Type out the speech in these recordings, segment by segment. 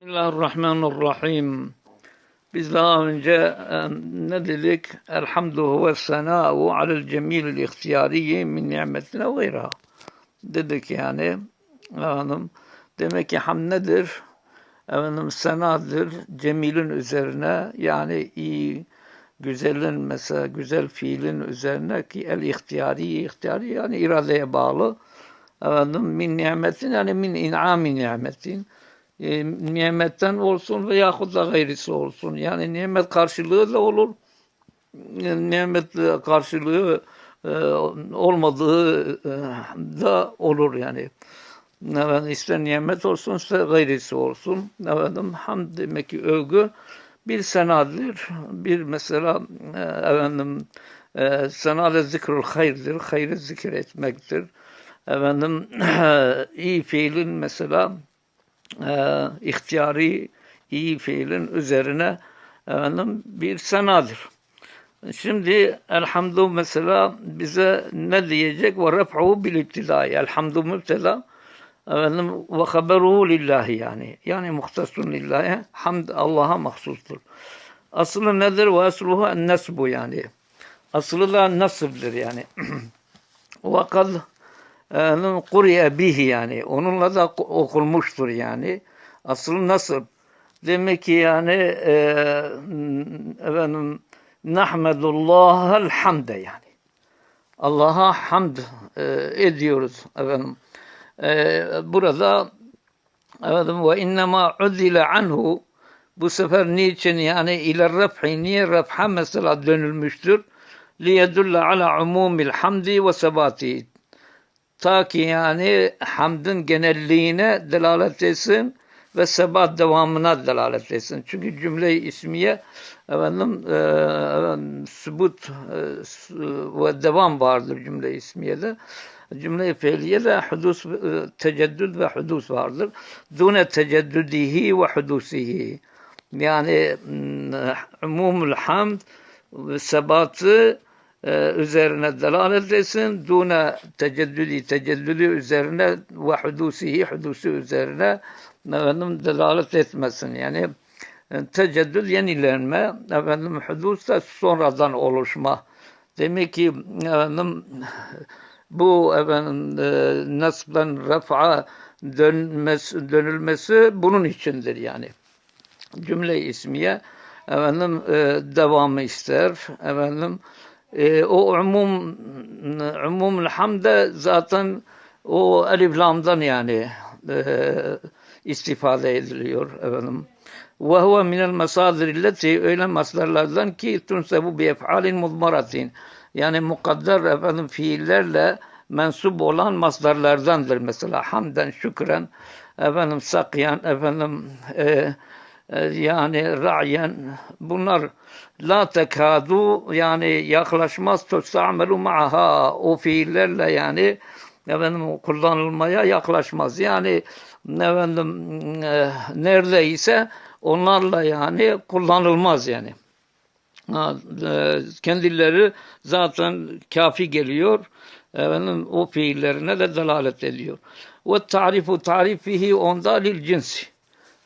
Bismillahirrahmanirrahim. Biz daha önce e, ne dedik? Elhamdu ve sena'u alel cemilil ihtiyariyi min nimetine ve gayraha. Dedik yani. Efendim, demek ki ham nedir? Efendim, senadır. Cemilin üzerine yani iyi, güzelin mesela güzel fiilin üzerine ki el ihtiyari, ihtiyari yani iradeye bağlı. Efendim, min nimetin yani min in'ami nimetin e, nimetten olsun veyahut da gayrisi olsun. Yani nimet karşılığı da olur. E, nimet karşılığı e, olmadığı e, da olur yani. Efendim, ister nimet olsun ister gayrisi olsun. Efendim, ham demek ki övgü bir senadır. Bir mesela e, efendim e, senada zikrul hayırdır. Hayrı zikir etmektir. Efendim iyi fiilin mesela e, ihtiyari iyi fiilin üzerine efendim, bir senadır. Şimdi elhamdu mesela bize ne diyecek? Ve ref'u bil ibtidai. Elhamdu mübteda. Efendim ve haberuhu lillahi yani. Yani muhtasun lillahi. Hamd Allah'a mahsustur. Aslı nedir? Ve asluhu nesbu yani. Aslı da nasıbdır yani. ve kad kuriye bihi yani. Onunla da okulmuştur yani. Asıl nasıl? Demek ki yani e, efendim nahmedullahel hamde yani. Allah'a hamd e, ediyoruz efendim. E, burada efendim ve innema uzile anhu bu sefer niçin yani ile ref'i niye refha mesela dönülmüştür? liyedulle ala umumil hamdi ve sebati Ta ki yani hamdın genelliğine delalet etsin ve sebat devamına delalet etsin. Çünkü cümle-i ismiye efendim, e, efendim sübut e, ve devam vardır cümle-i ismiyede. Cümle-i fiiliyede hudus, e, teceddüd ve hudus vardır. Dune teceddudihi ve hudusihi. Yani umumul hamd ve sebatı e, üzerine delalet etsin. Dune teceddüdi, teceddüdü üzerine ve hudusihi, hudusi üzerine efendim, delalet etmesin. Yani e, teceddüd yenilenme, efendim, hudus da sonradan oluşma. Demek ki efendim, bu efendim, e, nasben ref'a dönmesi, dönülmesi bunun içindir yani. Cümle ismiye efendim e, devamı ister. Efendim e, o umum umumul hamde zaten o elif lamdan yani e, istifade ediliyor efendim. Ve huve minel mesadir illeti öyle maslarlardan ki tunsebu bi ef'alin mudmaratin. Yani mukadder efendim fiillerle mensup olan masdarlardandır. Mesela hamden, şükren, efendim sakyan, efendim e, yani ra'yen bunlar la tekadu yani yaklaşmaz tusta'melu ma'aha o fiillerle yani efendim kullanılmaya yaklaşmaz. Yani efendim e, neredeyse onlarla yani kullanılmaz yani. E, kendileri zaten kafi geliyor. Efendim o fiillerine de delalet ediyor. Ve tarifu tarifihi onda lil cinsi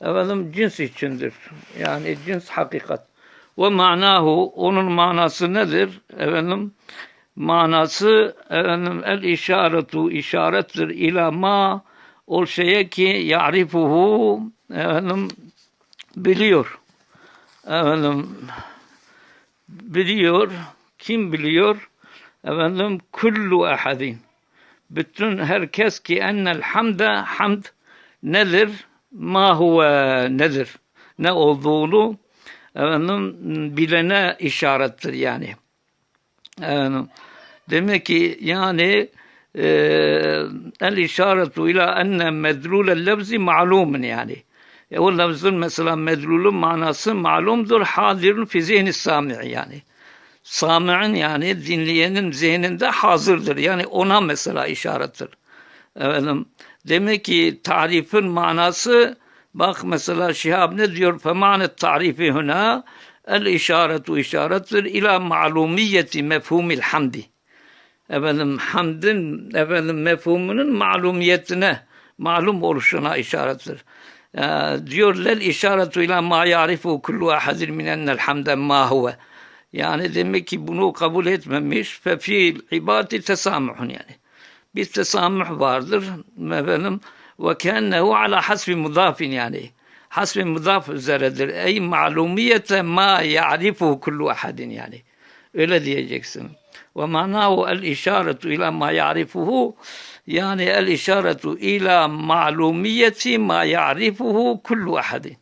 efendim cins içindir. Yani cins hakikat. Ve manahu onun manası nedir? Efendim manası efendim el işaretu işarettir ila ma o şeye ki ya'rifuhu efendim biliyor. Efendim biliyor. Kim biliyor? Efendim kullu ahadin. Bütün herkes ki ennel hamde hamd nedir? Ma huve nedir? Ne olduğunu efendim, bilene işarettir yani. Efendim, demek ki yani e, el işaretu ila enne medlulel levzi ma'lumun yani. E, o lafzın mesela medlulun manası malumdur. Hadirun fi zihni sami'i yani. Sami'in yani dinleyenin zihninde hazırdır. Yani ona mesela işarettir. Efendim, Demek ki tarifin manası bak mesela Şihab ne diyor? Femanet tarifi huna el işaretu işarettir ila ma'lumiyeti mefhumil hamdi. Efendim hamdin efendim mefhumunun malumiyetine malum oluşuna işarettir. e, diyor lel işaretu ila ma ya'rifu kullu ahadin minennel hamden ma huve. Yani demek ki bunu kabul etmemiş. Fe fi ibadeti tesamuhun yani. Bir tesamuh vardır. Efendim ve kennehu ala hasbi mudafin yani. Hasbi mudaf üzeredir. Ey malumiyete ma ya'rifu kullu ahadin yani. Öyle diyeceksin. Ve manahu el işaretu ila ma ya'rifuhu yani el işaretu ila malumiyeti ma ya'rifuhu kullu ahadin.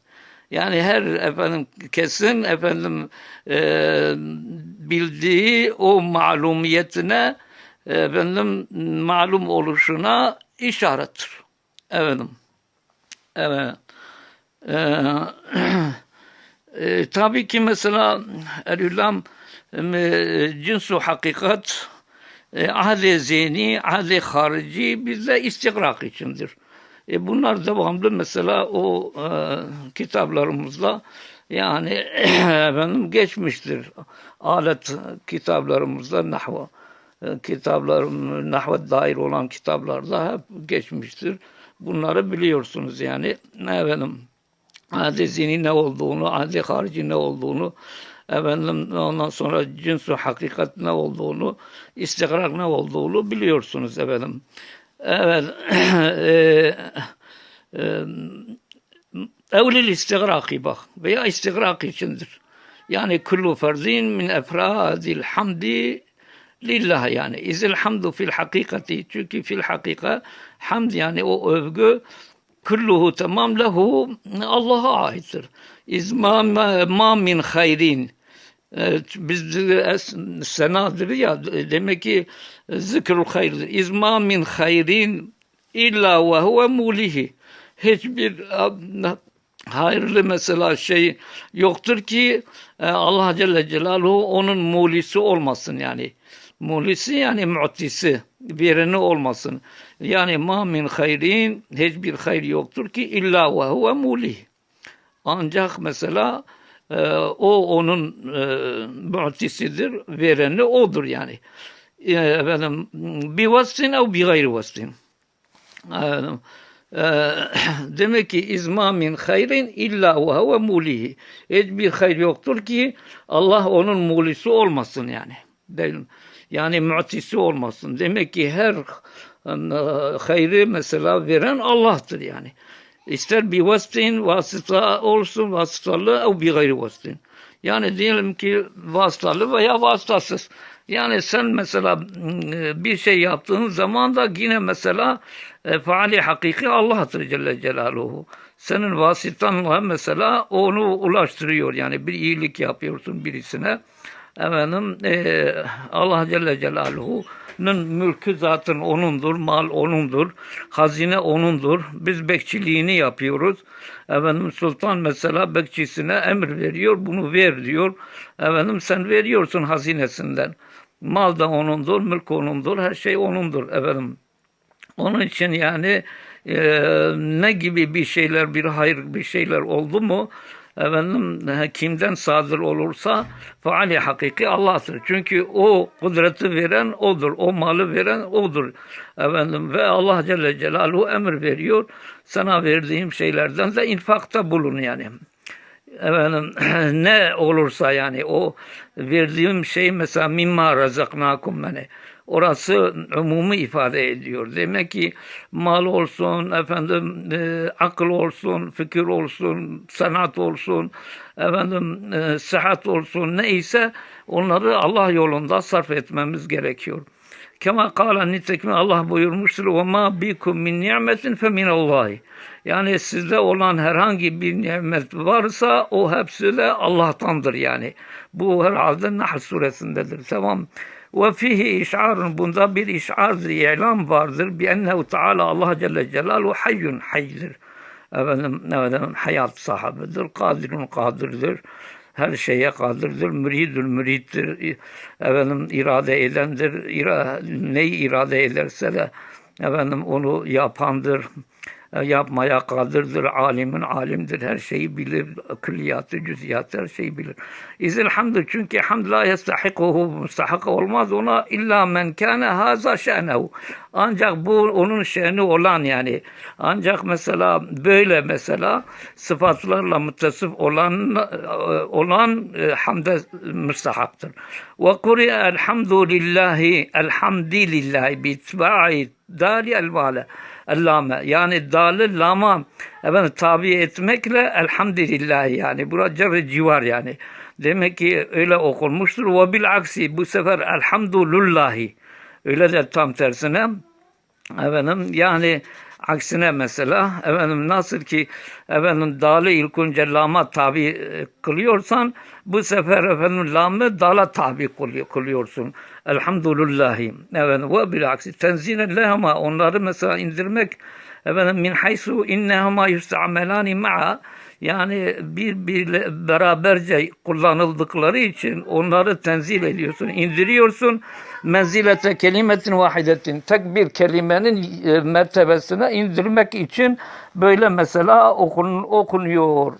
Yani her efendim kesin efendim e, bildiği o malumiyetine efendim malum oluşuna işarettir. Efendim. Evet. Ee, e, tabii ki mesela el-Hüllam e, cinsu hakikat e, ahde zihni, ahde harici bizde istigrak içindir. E, bunlar devamlı mesela o e, kitaplarımızda yani efendim geçmiştir. Alet kitaplarımızda nahva kitaplarım nahve dair olan kitaplarda hep geçmiştir. Bunları biliyorsunuz yani. Efendim adi zini ne olduğunu, adi harici ne olduğunu, efendim ondan sonra cinsu hakikat ne olduğunu, istigrak ne olduğunu biliyorsunuz efendim. Evet. e, e, evlil istigraki bak veya istigrak içindir. Yani kullu ferdin min efradil hamdi lillah yani. İzil hamdu fil hakikati. Çünkü fil hakika hamd yani o övgü kulluhu tamam lehu Allah'a aittir. İzma ma min hayrin. Evet, biz senadır ya demek ki zikrul hayırdır. İzma min hayrin illa ve huve mulihi. Hiçbir hayırlı mesela şey yoktur ki Allah Celle Celaluhu onun mulisi olmasın yani. Mulisi yani mu'tisi, vereni olmasın. Yani ma min hayrin hiçbir hayır yoktur ki illa ve huve mulih. Ancak mesela e, o onun e, mu'tisidir, vereni odur yani. E, efendim, bir vasfin ev bir gayri vasfin. Efendim, e, demek ki izma min hayrin illa ve huve mulihi. Hiçbir hayır yoktur ki Allah onun mulisi olmasın yani. Değil mi? Yani mu'tisi olmasın. Demek ki her hayrı mesela veren Allah'tır yani. İster bir vasıtin vasıta olsun vasıtalı ev bir gayri vasıtin. Yani diyelim ki vasıtalı veya vasıtasız. Yani sen mesela bir şey yaptığın zaman da yine mesela e, faali hakiki Allah'tır Celle Celaluhu. Senin vasıtanla mesela onu ulaştırıyor. Yani bir iyilik yapıyorsun birisine efendim e, Allah Celle Celaluhu'nun mülkü zaten onundur, mal onundur, hazine onundur. Biz bekçiliğini yapıyoruz. Efendim sultan mesela bekçisine emir veriyor, bunu ver diyor. Efendim sen veriyorsun hazinesinden. Mal da onundur, mülk onundur, her şey onundur efendim. Onun için yani e, ne gibi bir şeyler, bir hayır bir şeyler oldu mu efendim kimden sadır olursa faali hakiki Allah'tır. Çünkü o kudreti veren odur. O malı veren odur. Efendim ve Allah Celle Celaluhu emir veriyor. Sana verdiğim şeylerden de infakta bulun yani. Efendim ne olursa yani o verdiğim şey mesela mimma razaknakum yani orası umumu ifade ediyor. Demek ki mal olsun, efendim e, akıl olsun, fikir olsun, sanat olsun, efendim e, sıhhat olsun neyse onları Allah yolunda sarf etmemiz gerekiyor. Kema kâla nitekim Allah buyurmuştur ve ma bikum min nimetin fe minallahi. Yani sizde olan herhangi bir nimet varsa o hepsi de Allah'tandır yani. Bu herhalde Nahl suresindedir. Tamam. Ve fihi işarın bunda bir işardır, ilan vardır. Bi ennehu Teala Allah Celle Celaluhu hayyun haydir. Efendim, efendim hayat sahibidir, kadirun kadirdir. Her şeye kadirdir, müridül müriddir. Efendim irade edendir. İra, neyi irade ederse de efendim onu yapandır. E, yapmaya kadirdir, alimin alimdir, her şeyi bilir, külliyatı, cüziyatı her şeyi bilir. İzil hamdü çünkü hamd la yestahikuhu, müstahak olmaz ona illa men kâne haza şe'nehu. Ancak bu onun şe'ni olan yani. Ancak mesela böyle mesela sıfatlarla müttesif olan olan e, hamde müstahaptır. Ve kuri'e elhamdülillahi elhamdülillahi bi itba'i dali el-vale Allame yani dalı lama efendim tabi etmekle elhamdülillah yani burada cevre civar yani. Demek ki öyle okunmuştur. Ve bil aksi bu sefer elhamdülillahi. Öyle de tam tersine efendim yani aksine mesela efendim nasıl ki efendim dalı ilk önce lama tabi e, kılıyorsan bu sefer efendim lamı dala tabi kılıyor- kılıyorsun. Elhamdülillahi. Efendim ve bilaksi tenzinen lehama onları mesela indirmek efendim min haysu innehuma yustamelani ma'a yani bir, bir beraberce kullanıldıkları için onları tenzil ediyorsun, indiriyorsun. Menzilete kelimetin vahidetin tek bir kelimenin e, mertebesine indirmek için böyle mesela okun, okunuyor.